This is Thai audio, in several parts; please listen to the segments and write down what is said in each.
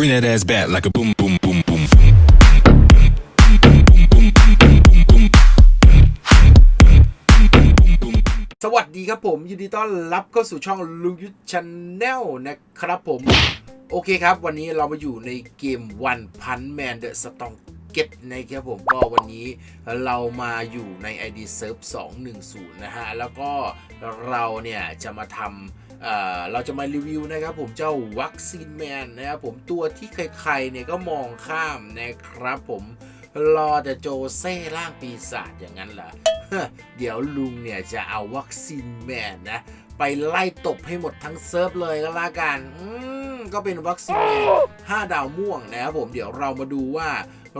Bring that ass back like a boom, boom, boom, boom, boom. สวัสดีครับผมยินดีต้อนรับเข้าสู่ช่องลุงยุทธชาแนลนะครับผม โอเคครับ วันนี้เรามาอยู่ในเกม One Punch Man The Strong Get นะครับผมก็วันนี้เรามาอยู่ใน ID Serve 210 นะฮะ แล้วก็เราเนี่ยจะมาทำ เราจะมารีวิวนะครับผมเจ้าวัคซีนแมนนะครับผมตัวที่ใครๆเนี่ยก็มองข้ามนะครับผมรอแต่โจเซ่ร่างปีศาจอย่างนั้นเหรอเดี๋ยวลุงเนี่ยจะเอาวัคซีนแมนนะ ไปไล่ตบให้หมดทั้งเซิร์ฟเลยก็แล้วกันอืมก็เป็นวัคซีนแมน5ดาวม่วงนะครับผมเดี๋ยวเรามาดูว่า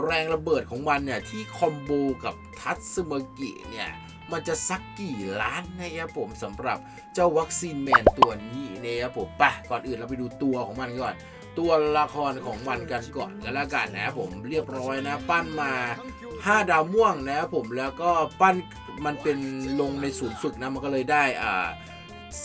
แรงระเบิดของมันเนี่ยที่คอมโบกับทัตสึมากิเนี่ย มันจะสักกี่ล้านนะครับผมสำหรับเจ้าวัคซีนแมนตัวนี้นะครับผมไปก่อนอื่นเราไปดูตัวของมันก่อน ตัวละครของมันกันก่อนกันแล้วกันนะผมเรียบร้อยนะ ปั้นมา 5 ดาวม่วงนะครับผมแล้วก็ปั้นมันเป็นลงในศูนย์ฝึกนะมันก็เลยได้อ่า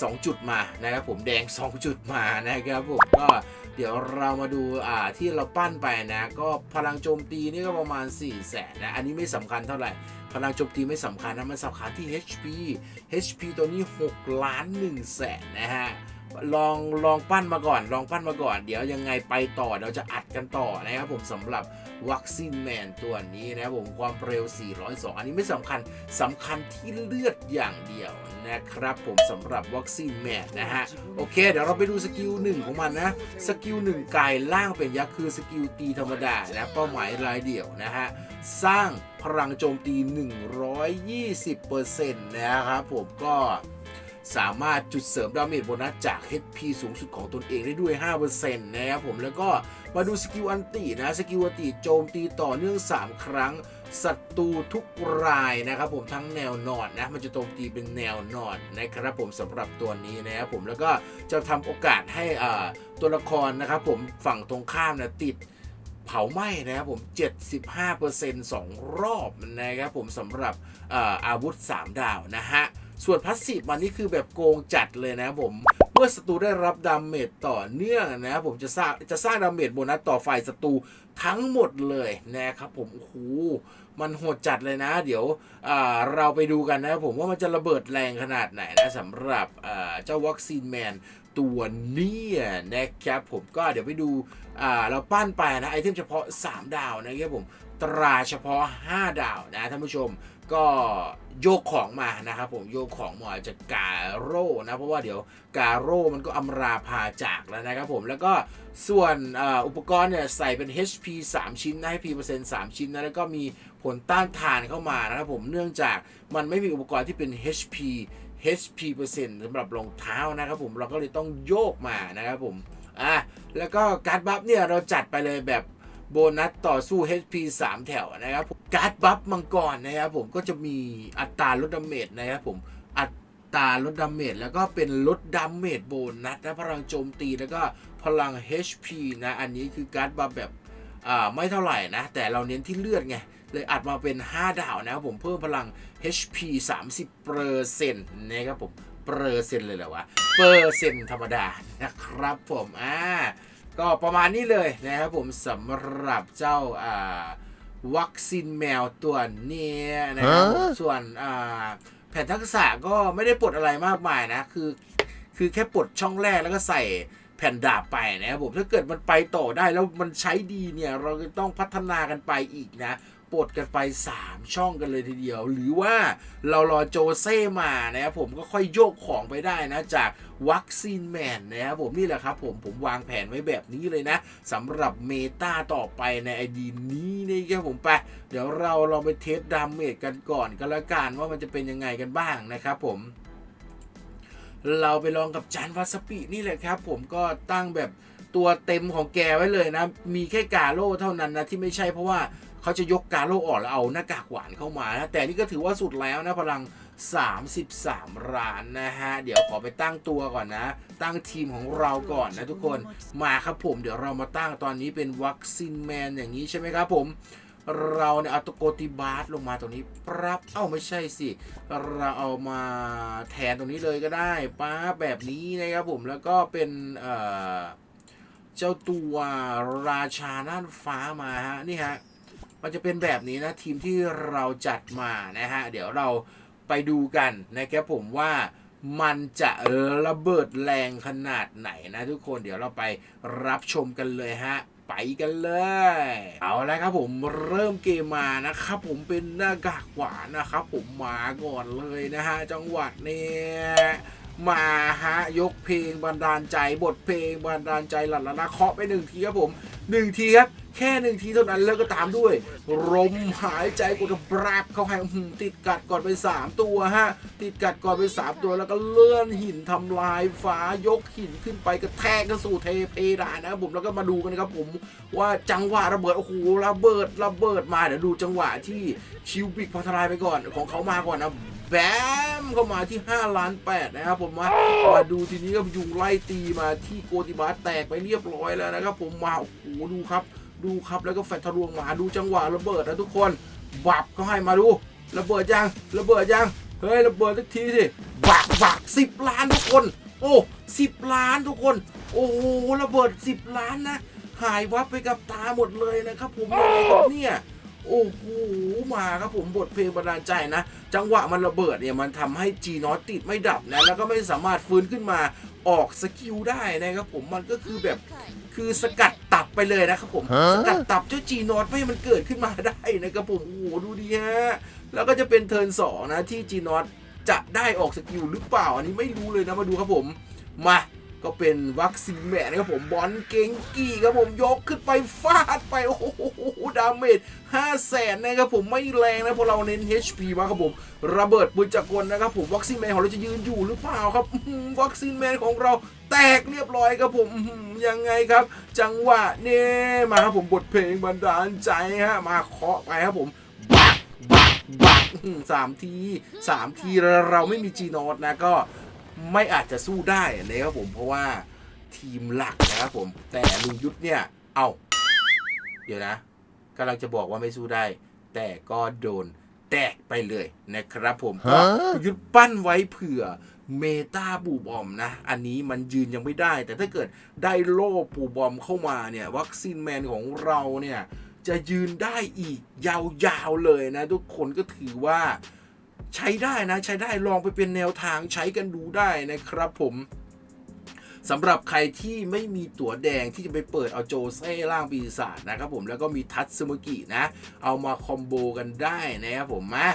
สองจุดมานะครับผมแดง 2 จุดมานะครับผมก็เดี๋ยวเรามาดูอ่าที่เราปั้นไปนะ ก็พลังโจมตีนี่ก็ประมาณ4 0 0แสนนะ อันนี้ไม่สำคัญเท่าไหร่ พลังโจมตีไม่สำคัญนะมันสำคัญที่ HP HP ตัวนี้ 6 ล้าน1แสนนะฮะลองลองปั้นมาก่อน ลองปั้นมาก่อน เดี๋ยวยังไงไปต่อเราจะอัดกันต่อนะครับผมสำหรับ วัคซีนแมนตัวนี้นะครับผมความเร็ว 402 อันนี้ไม่สำคัญสำคัญที่เลือดอย่างเดียวนะครับผมสำหรับวัคซีนแมนนะฮะ โอเค เดี๋ยวเราไปดูสกิลหนึ่งของมันนะ สกิลหนึ่งกายล่างเป็นยักษ์คือสกิลตีธรรมดาและเป้าหมายรายเดี่ยวนะฮะ สร้างพลังโจมตี 120%นะครับผมก็ สามารถจุดเสริมดาเมจโบนัสจาก HP สูงสุดของตนเองได้ด้วย 5%นะครับผมแล้วก็มาดูสกิลอันตินะสกิลอันติโจมตีต่อเนื่อง 3 ครั้งศัตรูทุกรายนะครับผมทั้งแนวนอนนะมันจะโจมตีเป็นแนวนอนนะครับผมสำหรับตัวนี้นะครับผมแล้วก็จะทำโอกาสให้อ่าตัวละครนะครับผมฝั่งตรงข้ามนะติดเผาไหม้นะครับผม 75% 2 รอบนะครับผมสำหรับเอ่ออาวุธ 3 ดาวนะฮะ ส่วนพัสซีฟมันนี่คือแบบโกงจัดเลยนะผม เมื่อศัตรูได้รับดาเมจต่อเนื่องนะผมจะสร้างจะสร้างดาเมจโบนัสต่อฝ่ายศัตรูทั้งหมดเลยนะครับผมโอ้โหมันโหดจัดเลยนะ เดี๋ยวเราไปดูกันนะครับผมว่ามันจะระเบิดแรงขนาดไหนนะสำหรับเจ้าวัคซีนแมนตัวนี้นะครับผมก็เดี๋ยวไปดูเราปั้นไปนะไอเทมเฉพาะ 3 ดาวนะครับผมตราเฉพาะ 5 ดาวนะท่านผู้ชม ก็โยกของมานะครับผมโยกของมาจากกาโร่นะเพราะว่าเดี๋ยวกาโร่มันก็อำราพาจากแล้วนะครับผมแล้วก็ส่วนอ,อุปกรณ์เนี่ยใส่เป็น HP 3 ชิ้นนะให้ P เปอร์เซ็นต์3ชิ้นนะแล้วก็มีผลต้านทานเข้ามานะครับผมเนื่องจากมันไม่มีอุปกรณ์ที่เป็น HP HP เปอร์เซ็นต์สำหรับรองเท้านะครับผมเราก็เลยต้องโยกมานะครับผมอะแล้วก็การ์ดบัฟเนี่ยเราจัดไปเลยแบบ โบนัสต่อสู้ HP 3 แถวนะครับการ์ดบัฟมังกรนะครับผมก็จะมีอัตราลดดาเมจนะครับผมอัตราลดดาเมจแล้วก็เป็นลดดาเมจโบนัสนะพลังโจมตีแล้วก็พลัง HP นะอันนี้คือการ์ดบัฟแบบไม่เท่าไหร่นะ แต่เราเน้นที่เลือดไง เลยอัดมาเป็น 5 ดาวนะครับผมเพิ่มพลัง HP 30เปอร์เซ็นต์นะครับผมเปอร์เซ็นต์เลยเหรอวะเปอร์เซ็นต์ธรรมดานะครับผมอ่า ก็ประมาณนี้เลยนะครับผมสำหรับเจ้าอ่าวัคซีนแมวตัวเนี้ยนะครับผมส่วนอ่าแผ่นทักษะก็ไม่ได้ปลดอะไรมากมายนะ คือคือแค่ปลดช่องแรกแล้วก็ใส่แผ่นดาบไปนะครับผมถ้าเกิดมันไปต่อได้แล้วมันใช้ดีเนี่ย เราจะต้องพัฒนากันไปอีกนะ ปลดกันไป 3 ช่องกันเลยทีเดียว หรือว่าเรารอโจเซ่มานะครับผมก็ค่อยโยกของไปได้นะจากวัคซีนแมนนะครับผมนี่แหละครับผมผมวางแผนไว้แบบนี้เลยนะสำหรับเมตาต่อไปในไอดีนี้นะครับผมไป เดี๋ยวเราลองไปเทสดามเมจกันก่อนก็แล้วกันว่ามันจะเป็นยังไงกันบ้างนะครับผม เราไปลองกับจานวาซาปินี่แหละครับ ผมก็ตั้งแบบตัวเต็มของแกไว้เลยนะ มีแค่กาโร่เท่านั้นนะที่ไม่ใช่เพราะว่า เขาจะยกการโร่ออกแล้วเอาหน้ากากหวานเข้ามานะแต่นี่ก็ถือว่าสุดแล้วนะพลัง 33ล้านนะฮะ เดี๋ยวขอไปตั้งตัวก่อนนะ ตั้งทีมของเราก่อนนะทุกคนมาครับผม เดี๋ยวเรามาตั้งตอนนี้เป็นวัคซีนแมนอย่างนี้ใช่ไหมครับผมเราเนี่ยเอาตโกติบาร์ลงมาตรงนี้ปรับเอ้าไม่ใช่สิ เราเอามาแทนตรงนี้เลยก็ได้ป้าแบบนี้นะครับผมแล้วก็เป็นเอ่อเจ้าตัวราชาน่านฟ้ามาฮะนี่ฮะ มันจะเป็นแบบนี้นะทีมที่เราจัดมานะฮะ เดี๋ยวเราไปดูกันนะครับผมว่ามันจะระเบิดแรงขนาดไหนนะทุกคนเดี๋ยวเราไปรับชมกันเลยฮะ ไปกันเลย เอาละครับผมเริ่มเกมมานะครับผมเป็นหน้ากากหวานนะครับผมมาก่อนเลยนะฮะ จังหวัดเนี่ยมาฮะยกเพลงบันดาลใจบทเพลงบันดาลใจหลั่นละนะเคาะไปหนึ่งทีครับผม หนึ่งทีครับ แค่หนึ่งทีเท่านั้นแล้วก็ตามด้วยลมหายใจกดบราบเข้าให้ติดกัดก่อนไปสามตัวฮะติดกัดก่อนไปสามตัวแล้วก็เลื่อนหินทำลายฟ้ายกหินขึ้นไปกระแทกกันสู่เทเพดานนะครับผมแล้วก็มาดูกันนะครับผมว่าจังหวะระเบิดโอ้โหระเบิดระเบิดมาเดี๋ยวดูจังหวะที่คิวบิกพัทลายไปก่อนของเขามาก่อนนะแบมเข้ามาที่ 5 ล้าน8นะครับผมมามาดูทีนี้ก็ยุงไล่ตีมาที่โกติบาสแตกไปเรียบร้อยแล้วนะครับผมมาโอ้โหดูครับ ดูครับแล้วก็แฟนทะลวงมาดูจังหวะระเบิดนะทุกคนบับเขาให้มาดูระเบิดยังระเบิดยังเฮ้ยระเบิดสักทีสิบักบักสิบล้านทุกคน โอ้สิบล้านทุกคน โอ้โหระเบิดสิบล้านนะหายวับไปกับตาหมดเลยนะครับ ผมยังไงครับเนี่ยโอ้โหมาครับผมบทเพลงบันดาใจนะ จังหวะมันระเบิดเนี่ยมันทำให้จีนอตติดไม่ดับนะแล้วก็ไม่สามารถฟื้นขึ้นมาออกสกิลได้นะครับผมมันก็คือแบบคือสกัด ไปเลยนะครับผมสกัดตับเจ้าจีนอตไม่ให้มันเกิดขึ้นมาได้นะครับผมโอ้โหดูดีฮะแล้วก็จะเป็นเทิร์นสองนะที่จีนอตจะได้ออกสกิลหรือเปล่า อันนี้ไม่รู้เลยนะมาดูครับผม มา ก็เป็นวัคซีนแมนนะครับผมบอลเก่งกี้ครับผมยกขึ้นไปฟาดไป โอ้โหดาเมจ5แสนนะครับผมไม่แรงนะเพราะเราเน้น HP มาครับผมระเบิดปืนจักรกลนะครับผมวัคซีนแมนของเราจะยืนอยู่หรือเปล่าครับวัคซีนแมนของเราแตกเรียบร้อยครับผมยังไงครับ จังหวะเนี่มาครับผมบทเพลงบันดาลใจฮะมาเคาะไปครับผมบักบักบักสามทีสามทีเราไม่มีจีนอตนะก็ ไม่อาจจะสู้ได้นะครับผมเพราะว่าทีมหลักนะครับผม แต่ลุงยุทธเนี่ย เอาเดี๋ยวนะกำลังจะบอกว่าไม่สู้ได้ แต่ก็โดนแตกไปเลยนะครับผมก็ลุงยุทธปั้นไว้เผื่อเมตาปูบอมนะ อันนี้มันยืนยังไม่ได้ แต่ถ้าเกิดได้โล่ปูบอมเข้ามาเนี่ย วัคซีนแมนของเราเนี่ย จะยืนได้อีกยาวๆเลยนะ ทุกคนก็ถือว่า ใช้ได้นะใช้ได้ลองไปเป็นแนวทางใช้กันดูได้นะครับผมสำหรับใครที่ไม่มีตั๋วแดงที่จะไปเปิดเอาโจเซ่ล่างปีศาจนะครับผมแล้วก็มีทัตสึมุกินะ เอามาคอมโบกันได้นะครับผมมา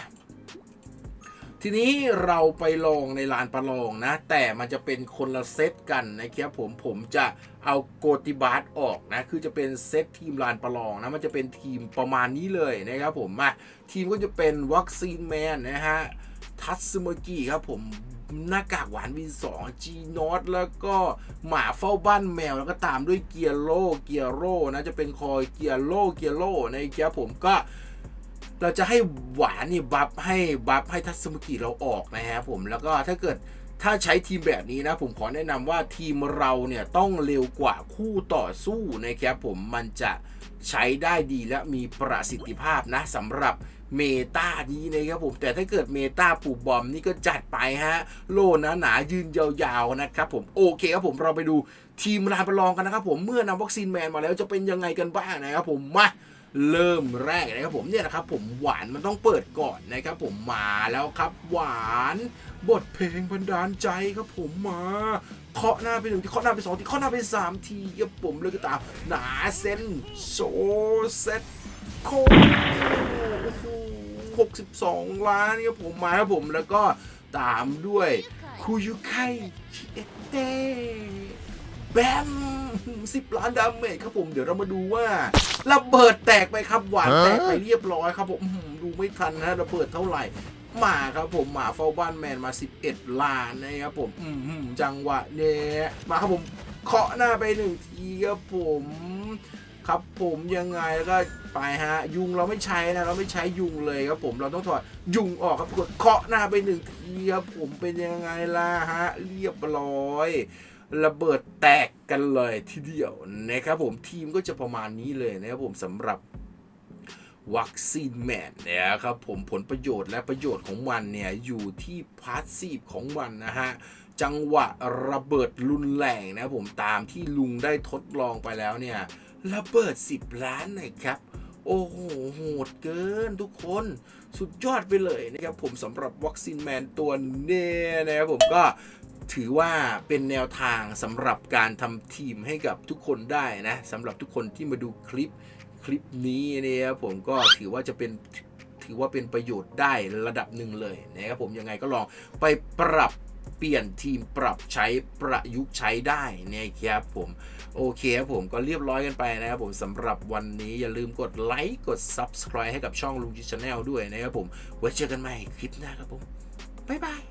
ทีนี้เราไปลองในลานประลองนะ แต่มันจะเป็นคนละเซตกันนะครับผมผมจะเอาโกติบาสออกนะคือจะเป็นเซตทีมลานประลองนะมันจะเป็นทีมประมาณนี้เลยนะครับผมมาทีมก็จะเป็นวัคซีนแมนนะฮะทัตสึเมกิครับผมหน้ากากหวานวีสองจีนอตแล้วก็หมาเฝ้าบ้านแมวแล้วก็ตามด้วยเกียร์โลเกียร์โรนะจะเป็นคอยเกียร์โลเกียร์โลนะครับผมก็ เราจะให้หวานนี่บัฟให้บัฟให้ทัตสึเมกิเราออกนะฮะผมแล้วก็ถ้าเกิดถ้าใช้ทีมแบบนี้นะผมขอแนะนำว่าทีมเราเนี่ยต้องเร็วกว่าคู่ต่อสู้นะครับผมมันจะใช้ได้ดีและมีประสิทธิภาพนะสำหรับเมตานี้นะครับผมแต่ถ้าเกิดเมตาปูบอมนี่ก็จัดไปฮะ โลนะหนายืนยาวๆนะครับผมโอเคครับผมเราไปดูทีมลานประลองกันนะครับผมเมื่อนำวัคซีนแมนมาแล้วจะเป็นยังไงกันบ้างนะครับผมมา เริ่มแรกนะครับผมเนี่ยนะครับผมหวานมันต้องเปิดก่อนนะครับผมมาแล้วครับหวานบทเพลงบันดาลใจครับผมมาเคาะหน้าไปหนึ่งทีเคาะหน้าไปสองทีเคาะหน้าไปสามทีครับผมเลยก็ตามหนาเซนโซเซตโคโอ้โหหกสิบสองล้านครับผมมาครับผมแล้วก็ตามด้วยคุยุไคชิเอเต แบมสิบล้านดาเมจครับผมเดี๋ยวเรามาดูว่าระเบิดแตกไปครับหวานแตกไปเรียบร้อยครับผมอื้อหือดูไม่ทันนะระเบิดเท่าไหร่มาครับผมหมาเฝ้าบ้านแมนมา 11 ล้านนะครับผมอื้อหือจังหวะเนี้ยมาครับผมเคาะหน้าไปหนึ่งทีครับผมครับผมยังไงแล้วก็ไปฮะยุงเราไม่ใช้นะเราไม่ใช้ยุงเลยครับผมเราต้องถอดยุงออกครับกดเคาะหน้าไปหนึ่งทีครับผมเป็นยังไงล่ะฮะเรียบร้อย ระเบิดแตกกันเลยทีเดียวนะครับผมทีมก็จะประมาณนี้เลยนะครับผมสำหรับวัคซีนแมนนะครับผมผลประโยชน์และประโยชน์ของมันเนี่ยอยู่ที่พาสซีฟของมันนะฮะจังหวะระเบิดรุนแรงนะครับผมตามที่ลุงได้ทดลองไปแล้วเนี่ยระเบิด 10 ล้านนะครับ โอ้โหโหดเกินทุกคนสุดยอดไปเลยนะครับผมสำหรับวัคซีนแมนตัวเนี้นะครับผมก็ ถือว่าเป็นแนวทางสำหรับการทำทีมให้กับทุกคนได้นะสำหรับทุกคนที่มาดูคลิปคลิปนี้นะครับผมก็ถือว่าจะเป็นถือว่าเป็นประโยชน์ได้ระดับหนึ่งเลยนะครับผมยังไงก็ลองไปปรับเปลี่ยนทีมปรับใช้ประยุกต์ใช้ได้นะครับผมโอเคครับผมก็เรียบร้อยกันไปนะครับผมสำหรับวันนี้อย่าลืมกดไลค์กด Subscribe ให้กับช่องลุงจิชแนลด้วยนะครับผมไว้เจอกันใหม่คลิปหน้าครับผมบ๊ายบาย